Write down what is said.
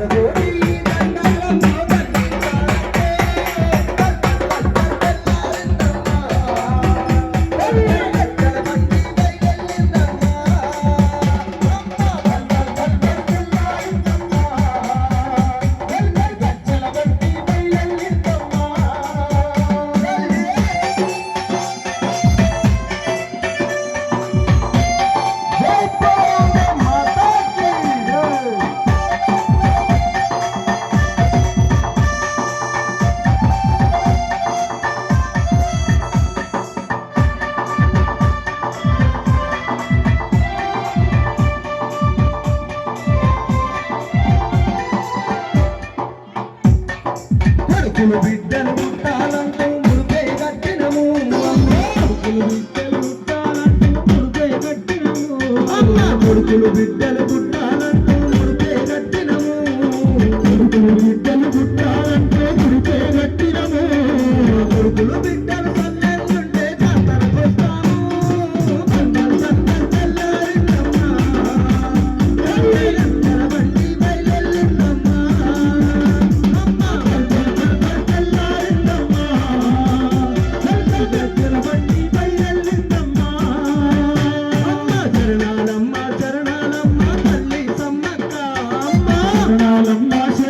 Hallelujah. ముగ్గులు బిడ్డలు పుట్టాలంటూ ముడిపే కట్టినము. ముగ్గులు బిడ్డలు పుట్టాలంటూ ముడిపే కట్టినము. ముడుకులు బిడ్డలు ভালোবাসে